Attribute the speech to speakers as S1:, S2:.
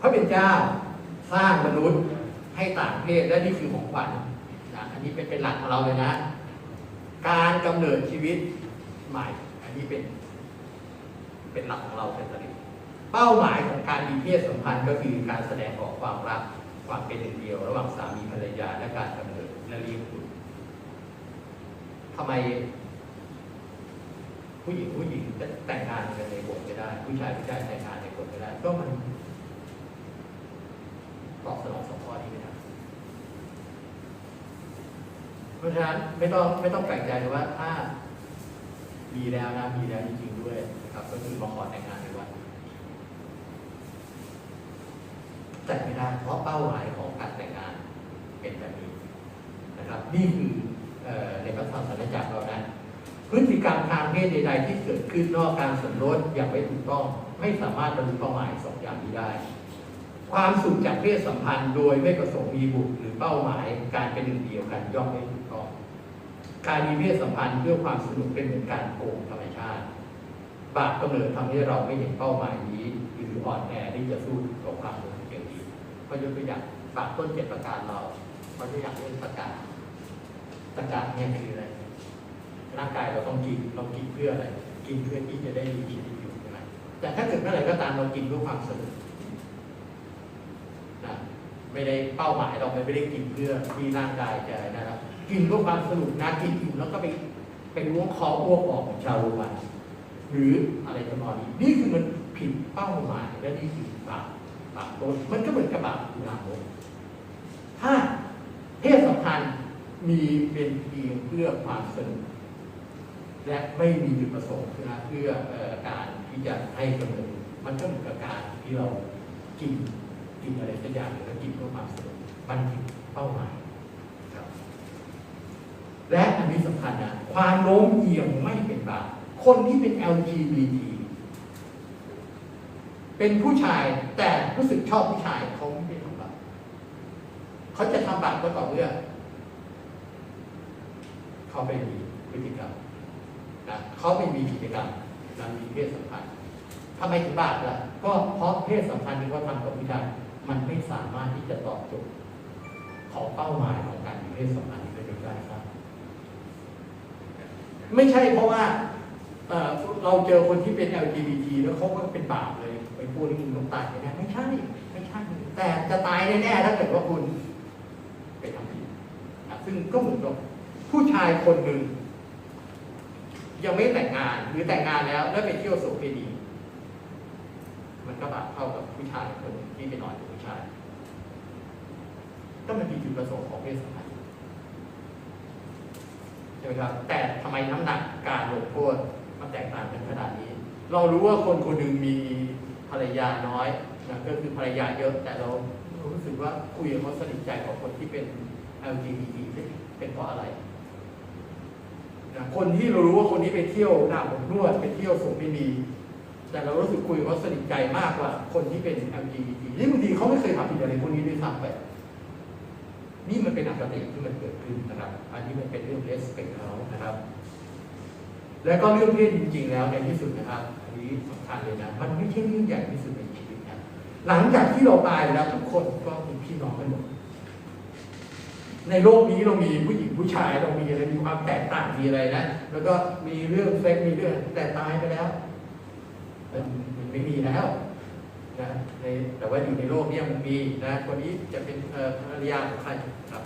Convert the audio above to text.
S1: พระเป็นเจ้าสร้างมนุษย์ให้ต่างเพศและนี่คือของขวัญนะอันนี้เป็นเป็นหลักของเราเลยนะ การกำเนิดชีวิตใหม่ อันนี้เป็น เป็นหลักของเราเป็นสริเป้าหมายของการมีเพศสัมพันธ์ก็คือการแสดงออกความรักความเป็นหนึ่งเดียว ระหว่างสามีภรรยาและการกำเนิดและเลี้ยงบุตรทำไม ผู้หญิงผู้หญิงแต่งงานกันในโบสถ์ไม่ได้ ผู้ชายผู้ชายแต่งงานในโบสถ์ไม่ได้ก็มันตอบสนองสองข้อนี้ไม่ได้ เพราะฉะนั้นไม่ต้องไม่ต้องแปลกใจเลยว่าถ้ามีแล้วนะมีแล้วจริงๆด้วยนะครับ ก็คือมาขอแต่งงานในวันแต่ไม่ได้เพราะเป้าหมายของการแต่งงานเป็นแบบนี้นะครับ นี่คือในพระธรรมสัญญาจักรเรานะพฤติกรรมทางเพศใดๆที่เกิดขึ้นนอกการสมรสอย่างไม่ถูกต้อง ไม่สามารถบรรลุเป้าหมายสองอย่างนี้ได้ ความสุขจากเพศสัมพันธ์โดยไม่ประสงค์มีบุตรหรือเป้าหมายการเป็นหนึ่งเดียวกันย่อมไม่ การมีเพศสัมพันธ์เพื่อความสนุกเป็นเหมือนการโกงธรรมชาติ บาปกำเนิดทำให้เราไม่เห็นเป้าหมายนี้ หรืออ่อนแอที่จะสู้กับความสนุกอย่างนี้เพราะยกตัวอย่างบาปต้นเจ็ดประการเราเพราะตัวอย่างเรื่องประกาศประกาศเนี่ยคืออะไร ร่างกายเราต้องกินเรากินเพื่ออะไร กินเพื่อที่จะได้มีชีวิตอยู่ใช่ไหมแต่ถ้าเกิดเมื่อไหร่ก็ตามเรากินเพื่อความสนุก ไม่ได้เป้าหมายเราไม่ได้กินเพื่อที่ร่างกายจะนะครับกินเพื่อความสนุกนะกินอิ่แล้วก็ไปไปล้วงคออ้วกออกของชาวโรมันหรืออะไรทำนอนี้นี่คือมันผิดเป้าหมายและนี่คือบาปบาปต้นมันก็เหมือนกับบาปอุลามถ้าเพศสัมพันธ์มีเป็นเพียงเพื่อความสนุกและไม่มีจุดประสงค์นะเพื่อเอ่อการที่จะให้กำเนิดมันก็เหมือนกับการที่เรากิน กินอะไรสักอย่างหนึ่งแล้วกินเพื่อความสนุกมันผิดเป้าหมายครับ และอันนี้สำคัญนะความโน้มเอียงไม่เป็นบาปคนที่เป็น LGBT เป็นผู้ชายแต่รู้สึกชอบผู้ชายเขาไม่ได้ทำบาปเขาจะทำบาปก็ต่อเมื่อเขาไปมีพฤติกรรมนะเขาไม่มีกิจกรรมนะมีเพศสัมพันธ์ทำไมถึงบาปล่ะก็เพราะเพศสัมพันธ์ที่เขาทำกับผู้ชาย มันไม่สามารถที่จะตอบโจทย์ของเป้าหมายของการมีเพศสัมพันธ์ที่เป็นไปได้ครับ ไม่ใช่เพราะว่าเเราเจอคนที่เป็น LGBT แล้วเขาก็เป็นบาปเลย ไปพูดที่คุณต้องตายแน่ๆไม่ใช่ ไม่ใช่ แต่จะตายแน่ๆถ้าเกิดว่าคุณไปทำผิดซึ่งก็เหมือนกับผู้ชายคนหนึ่งยังไม่แต่งงานหรือแต่งงานแล้วแล้วไปเที่ยวโสเภณี มันก็บาปเท่ากับผู้ชายคนหนึ่งที่ไปนอนกับผู้ชาย ก็มันมีจุดประสงค์ของเพศสัมพันธ์ใช่ไหมครับ แต่ทำไมน้ำหนักการลงโทษมันแตกต่างกันขนาดนี้ เรารู้ว่าคนคนหนึ่งมีภรรยาน้อยนะก็คือภรรยาเยอะ แต่เรารู้สึกว่าคุยกับเขาสนิทใจกว่าคนที่เป็น LGBT เป็นเพราะอะไรนะคนที่เรารู้ว่าคนนี้ไปเที่ยวหน้าบนวดไปเที่ยวสูงไม่มี แต่เรารู้สึกคุยกับเขาสนิทใจมากกว่าคนที่เป็น LGBT นี่บางทีเขาไม่เคยทำผิดอะไรพวกนี้ด้วยซ้ำไปนี่มันเป็นอคติที่มันเกิดขึ้นนะครับ อันนี้มันเป็นเรื่องเลสเปกเขานะครับ แล้วก็เรื่องเพศจริง ๆ แล้วในที่สุดนะครับ อันนี้สำคัญเลยนะ มันไม่ใช่เรื่องใหญ่ที่สุดในชีวิตนะหลังจากที่เราตายแล้วทุกคนก็เป็นพี่น้องกันหมด ในโลกนี้เรามีผู้หญิงผู้ชายเรามีอะไรมีความแตกต่างมีอะไรนะ แล้วก็มีเรื่องเซ็กมีเรื่องแต่ตายไปแล้ว มันมันไม่มีแล้วนะในแต่ว่าอยู่ในโลกเนี้มันมีนะคนนี้จะเป็นภรรยาของใครครับ